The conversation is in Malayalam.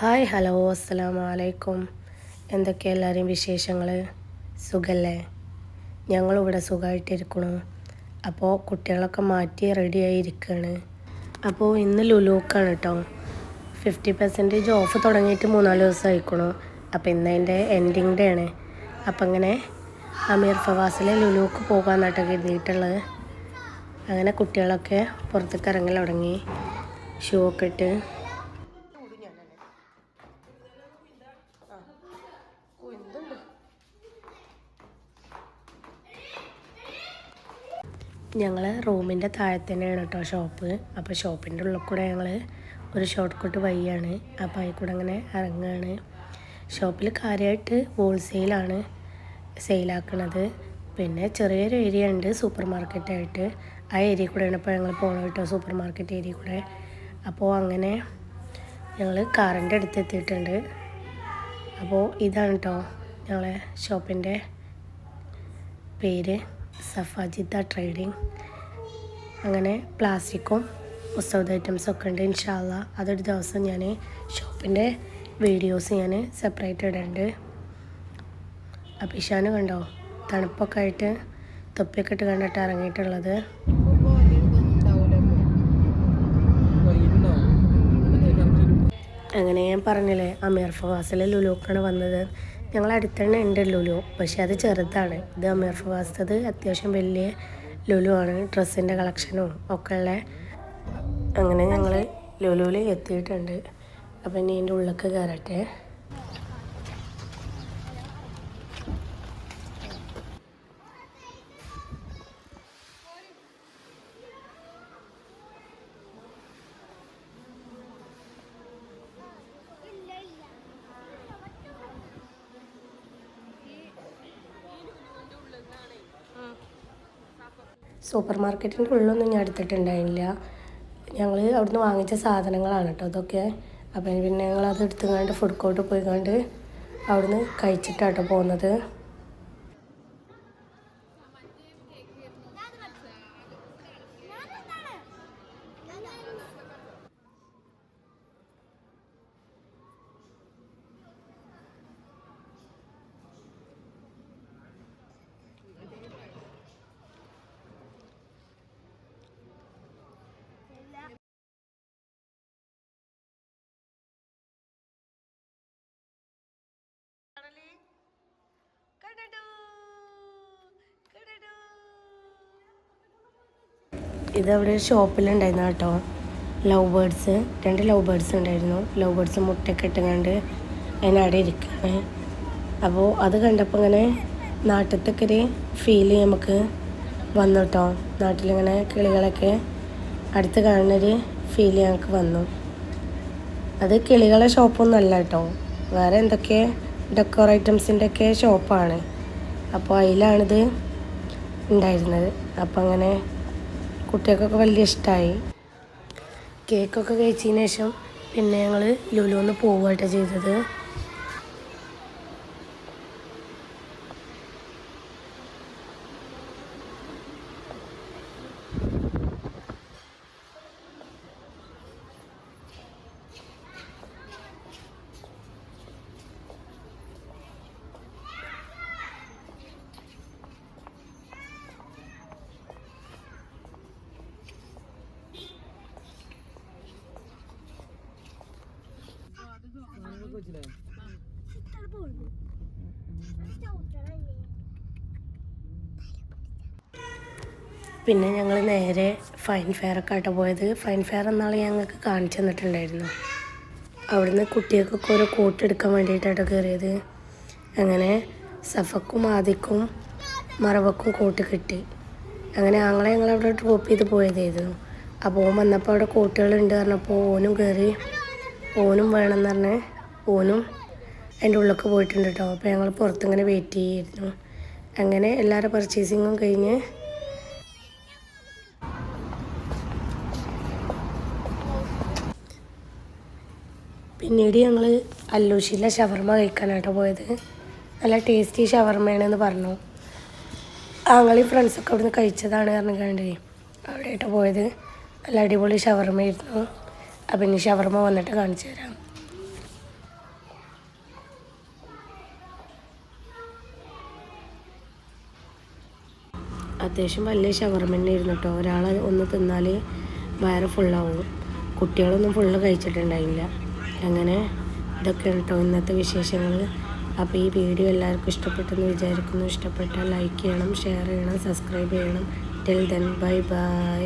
ഹായ് ഹലോ അസ്സലാം വലൈക്കും എന്തൊക്കെ എല്ലാവരെയും വിശേഷങ്ങൾ സുഖല്ലേ? ഞങ്ങളിവിടെ സുഖമായിട്ടിരിക്കണു അപ്പോൾ കുട്ടികളൊക്കെ മാറ്റി റെഡിയായി ഇരിക്കുകയാണ് അപ്പോൾ ഇന്ന് ലുലൂക്കാണ് കേട്ടോ ഫിഫ്റ്റി പെർസെന്റേജ് ഓഫ് തുടങ്ങിയിട്ട് മൂന്നാൽ ദിവസം ആയിക്കണു അപ്പോൾ ഇന്ന് അതിന്റെ എൻഡിങ് ഡേ ആണ്. അപ്പം അങ്ങനെ അമീർ ഫവാസിലെ ലുലൂക്ക് പോകാമെന്നാട്ടോ കരുതിയിട്ടുള്ളത്. അങ്ങനെ കുട്ടികളൊക്കെ പുറത്തേക്ക് ഇറങ്ങി തുടങ്ങി. ഷൂ ഒക്കെ ഇട്ട് ഞങ്ങൾ റൂമിന്റെ താഴെ തന്നെയാണ് കേട്ടോ ഷോപ്പ്. അപ്പോൾ ഷോപ്പിന്റെ ഉള്ളിൽ കൂടെ ഞങ്ങൾ ഒരു ഷോർട്ട് കട്ട് വഴിയാണ്. അപ്പോൾ അതിൽ കൂടെ അങ്ങനെ ഇറങ്ങുകയാണ് ഷോപ്പിൽ കാര്യമായിട്ട് ഹോൾസെയിലാണ് സെയിലാക്കണത് പിന്നെ ചെറിയൊരു ഏരിയ ഉണ്ട് സൂപ്പർ മാർക്കറ്റായിട്ട് ആ ഏരിയ കൂടെയാണ് ഇപ്പോൾ ഞങ്ങൾ പോകണം കേട്ടോ സൂപ്പർ മാർക്കറ്റ് ഏരിയ കൂടെ. അപ്പോൾ അങ്ങനെ ഞങ്ങൾ കാറിന്റെ അടുത്ത് എത്തിയിട്ടുണ്ട്. അപ്പോൾ ഇതാണ് കേട്ടോ ഞങ്ങളെ ഷോപ്പിന്റെ പേര്. സഫാജിത്ത ട്രേഡിങ് അങ്ങനെ പ്ലാസ്റ്റിക്കും മുസൗദ് ഐറ്റംസൊക്കെ ഉണ്ട് ഇൻഷാല്ല അതൊരു ദിവസം ഞാൻ ഷോപ്പിന്റെ വീഡിയോസ് ഞാൻ സെപ്പറേറ്റ് ഇടുന്നുണ്ട് അഭിഷാന് കണ്ടോ? തണുപ്പൊക്കെ ആയിട്ട് തൊപ്പിയൊക്കെ ഇട്ട് കണ്ടിട്ട് ഇറങ്ങിയിട്ടുള്ളത്. അങ്ങനെ ഞാൻ പറഞ്ഞില്ലേ അമീർ ഫവാസിലെ ലുലൂക്കാണ് വന്നത്. ഞങ്ങൾ അടുത്തന്നെ ഉണ്ട് ലുലു പക്ഷേ അത് ചെറുതാണ്. ഇത് അമീർ ഫവാസത് അത്യാവശ്യം വലിയ ലുലു ആണ്. ഡ്രസ്സിന്റെ കളക്ഷനും ഒക്കെ ഉള്ള അങ്ങനെ ഞങ്ങൾ ലുലുവിൽ എത്തിയിട്ടുണ്ട്. അപ്പം ഇനി എന്റെ ഉള്ളിലേക്ക് കയറട്ടെ സൂപ്പർ മാർക്കറ്റിന്റെ ഉള്ളൊന്നും ഞാൻ എടുത്തിട്ടുണ്ടായില്ല ഞങ്ങൾ അവിടുന്ന് വാങ്ങിച്ച സാധനങ്ങളാണ് കേട്ടോ അതൊക്കെ. അപ്പം പിന്നെ ഞങ്ങൾ അത് എടുത്തുകൊണ്ട് ഫുഡ് കോർട്ട് പോയി കണ്ട് അവിടുന്ന് കഴിച്ചിട്ടാട്ടോ പോകുന്നത് ഇതവിടെ ഒരു ഷോപ്പിലുണ്ടായിരുന്നു കേട്ടോ. ലവ് ബേർഡ്സ് രണ്ട് ലവ് ബേർഡ്സ് ഉണ്ടായിരുന്നു. ലവ് ബേർഡ്സ് മുട്ടയൊക്കെ ഇട്ടുകൊണ്ട് അതിനവിടെ ഇരിക്കുകയാണ് അപ്പോൾ അത് കണ്ടപ്പോൾ ഇങ്ങനെ നാട്ടിലത്തൊക്കെ ഒരു ഫീൽ നമുക്ക് വന്നു കേട്ടോ. നാട്ടിലിങ്ങനെ കിളികളൊക്കെ അടുത്ത് കാണുന്നൊരു ഫീൽ ഞങ്ങൾക്ക് വന്നു. അത് കിളികളെ ഷോപ്പൊന്നും അല്ല കേട്ടോ. വേറെ എന്തൊക്കെ ഡെക്കോർ ഐറ്റംസിന്റെ ഒക്കെ ഷോപ്പാണ് അപ്പോൾ അതിലാണിത് ഉണ്ടായിരുന്നത്. അപ്പം അങ്ങനെ കുട്ടികൾക്കൊക്കെ വലിയ ഇഷ്ടമായി കേക്കൊക്കെ കഴിച്ചതിന് ശേഷം പിന്നെ ഞങ്ങൾ ലുലുന്ന് പോവുകട്ടോ ചെയ്തത്. പിന്നെ ഞങ്ങൾ നേരെ ഫൈൻ ഫെയർ ഒക്കെ ആയിട്ട് പോയത്. ഫൈൻ ഫെയർ എന്നാൾ ഞങ്ങൾക്ക് കാണിച്ചു തന്നിട്ടുണ്ടായിരുന്നു. അവിടുന്ന് കുട്ടികൾക്കൊക്കെ ഒരു കോട്ട് എടുക്കാൻ വേണ്ടിയിട്ടാണ് കയറിയത് അങ്ങനെ സഫക്കും ആദിക്കും മറവക്കും കോട്ട് കിട്ടി. അങ്ങനെ ഞങ്ങളെ അവിടെ ഡ്രോപ്പ് ചെയ്ത് പോയതായിരുന്നു. അപ്പോൾ ഓൻ വന്നപ്പോൾ അവിടെ കോട്ടുകളുണ്ട് പറഞ്ഞപ്പോൾ ഓനും കയറി ഓനും വേണമെന്ന് പറഞ്ഞ് ഓനും അതിന്റെ ഉള്ളിലേക്ക് പോയിട്ടുണ്ട് കേട്ടോ. അപ്പോൾ ഞങ്ങൾ പുറത്തിങ്ങനെ വെയിറ്റ് ചെയ്യായിരുന്നു അങ്ങനെ എല്ലാവരുടെ പർച്ചേസിങ്ങും കഴിഞ്ഞ് പിന്നീട് ഞങ്ങൾ അല്ലൂശിയിലെ ഷവർമ കഴിക്കാനായിട്ട് പോയത്. നല്ല ടേസ്റ്റി ഷവർമയാണെന്ന് പറഞ്ഞു. ആങ്ങളെയും ഫ്രണ്ട്സൊക്കെ അവിടുന്ന് കഴിച്ചതാണ് പറഞ്ഞു അവിടെയായിട്ട് പോയത്. നല്ല അടിപൊളി ഷവർമയായിരുന്നു. അപ്പം ഇനി ഷവർമ വന്നിട്ട് കാണിച്ചു തരാം. അത്യാവശ്യം വലിയ ഷവർമ തന്നെ ഇരുന്നു കേട്ടോ ഒരാൾ ഒന്ന് തിന്നാൽ വയറ് ഫുള്ളാവും കുട്ടികളൊന്നും ഫുള്ള് കഴിച്ചിട്ടുണ്ടായില്ല. അങ്ങനെ ഇതൊക്കെയാണ് കേട്ടോ. ഇന്നത്തെ വിശേഷങ്ങൾ. അപ്പോൾ ഈ വീഡിയോ എല്ലാവർക്കും ഇഷ്ടപ്പെട്ടെന്ന് വിചാരിക്കുന്നു. ഇഷ്ടപ്പെട്ടാൽ ലൈക്ക് ചെയ്യണം ഷെയർ ചെയ്യണം സബ്സ്ക്രൈബ് ചെയ്യണം. Till then bye bye